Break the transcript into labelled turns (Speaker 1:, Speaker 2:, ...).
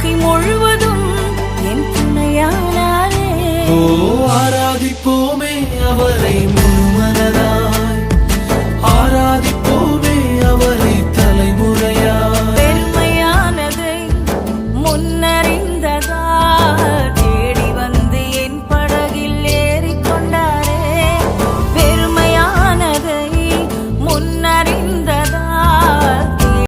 Speaker 1: வாழ்க்கை முழுவதும் என் துணையானாரே.
Speaker 2: ஓ.